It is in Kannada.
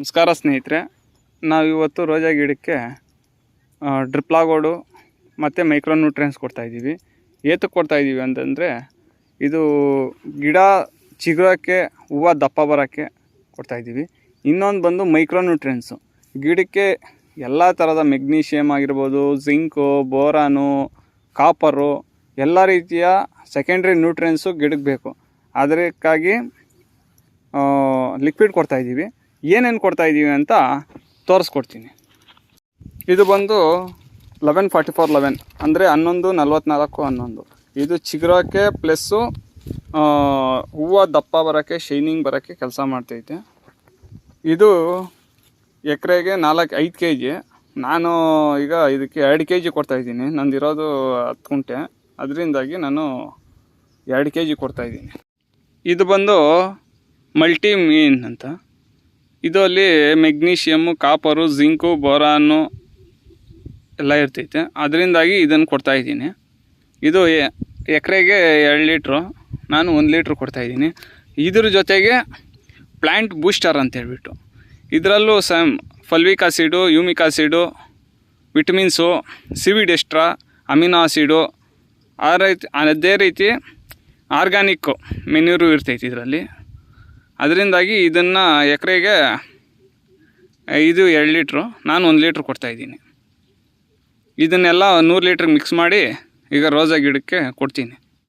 ನಮಸ್ಕಾರ ಸ್ನೇಹಿತರೆ, ನಾವಿವತ್ತು ರೋಜಾ ಗಿಡಕ್ಕೆ ಡ್ರಿಪ್ಲಾಗೋಡು ಮತ್ತು ಮೈಕ್ರೋ ನ್ಯೂಟ್ರಿಯನ್ಸ್ ಕೊಡ್ತಾಯಿದ್ದೀವಿ ಏತಕ್ಕೆ ಕೊಡ್ತಾಯಿದ್ದೀವಿ ಅಂತಂದರೆ, ಇದು ಗಿಡ ಚಿಗುರೋಕ್ಕೆ, ಹೂವು ದಪ್ಪ ಬರೋಕ್ಕೆ ಕೊಡ್ತಾಯಿದ್ದೀವಿ ಇನ್ನೊಂದು ಬಂದು ಮೈಕ್ರೋ ನ್ಯೂಟ್ರಿಯನ್ಸು ಗಿಡಕ್ಕೆ ಎಲ್ಲ ಥರದ ಮೆಗ್ನೀಷಿಯಮ್ ಆಗಿರ್ಬೋದು, ಜಿಂಕು, ಬೋರಾನು, ಕಾಪರು, ಎಲ್ಲ ರೀತಿಯ ಸೆಕೆಂಡ್ರಿ ನ್ಯೂಟ್ರಿಯನ್ಸು ಗಿಡಕ್ಕೆ ಬೇಕು. ಅದಕ್ಕಾಗಿ ಲಿಕ್ವಿಡ್ ಕೊಡ್ತಾಯಿದ್ದೀವಿ ಏನೇನು ಕೊಡ್ತಾಯಿದ್ದೀವಿ ಅಂತ ತೋರಿಸ್ಕೊಡ್ತೀನಿ. ಇದು ಬಂದು ಲೆವೆನ್ ಫಾರ್ಟಿ ಫೋರ್ ಲೆವೆನ್ ಅಂದರೆ ಹನ್ನೊಂದು, ನಲ್ವತ್ನಾಲ್ಕು, ಹನ್ನೊಂದು. ಇದು ಚಿಗುರೋಕ್ಕೆ ಪ್ಲಸ್ಸು ಹೂವು ದಪ್ಪ ಬರೋಕ್ಕೆ ಶೈನಿಂಗ್ ಬರೋಕ್ಕೆ ಕೆಲಸ ಮಾಡ್ತೈತೆ. ಇದು ಎಕರೆಗೆ ನಾಲ್ಕು, ಐದು ಕೆ ಜಿ ನಾನು ಈಗ ಇದಕ್ಕೆ ಎರಡು ಕೆ ಜಿ ಕೊಡ್ತಾಯಿದ್ದೀನಿ ನಂದಿರೋದು ಹತ್ತು ಕುಂಟೆ ಅದರಿಂದಾಗಿ ನಾನು ಎರಡು ಕೆ ಜಿ ಕೊಡ್ತಾಯಿದ್ದೀನಿ ಇದು ಬಂದು ಮಲ್ಟಿ ಮೀನ್ ಅಂತ. ಇದು ಅಲ್ಲಿ ಮೆಗ್ನೀಷಿಯಮ್ಮು ಕಾಪರು, ಜಿಂಕು, ಬೋರಾನು ಎಲ್ಲ ಇರ್ತೈತೆ. ಅದರಿಂದಾಗಿ ಇದನ್ನು ಕೊಡ್ತಾಯಿದ್ದೀನಿ ಇದು ಎಕರೆಗೆ ಎರಡು ಲೀಟ್ರು, ನಾನು ಒಂದು ಲೀಟ್ರ್ ಕೊಡ್ತಾಯಿದ್ದೀನಿ ಇದ್ರ ಜೊತೆಗೆ ಪ್ಲ್ಯಾಂಟ್ ಬೂಸ್ಟರ್ ಅಂತ ಹೇಳ್ಬಿಟ್ಟು. ಇದರಲ್ಲೂ some fulvic acid, humic acid, vitamins seaweed extra amino acid. ಆ ರೀತಿ ಅದೇ ರೀತಿ ಆರ್ಗ್ಯಾನಿಕ್ಕು ಮೆನ್ಯೂರು ಇರ್ತೈತಿ ಇದರಲ್ಲಿ. ಅದರಿಂದಾಗಿ ಇದನ್ನು ಎಕರೆಗೆ ಇದು ಎರಡು ಲೀಟ್ರು, ನಾನು ಒಂದು ಲೀಟ್ರ್ ಕೊಡ್ತಾಯಿದ್ದೀನಿ ಇದನ್ನೆಲ್ಲ ನೂರು ಲೀಟ್ರಿಗೆ ಮಿಕ್ಸ್ ಮಾಡಿ ಈಗ ರೋಜಾ ಗಿಡಕ್ಕೆ ಕೊಡ್ತೀನಿ.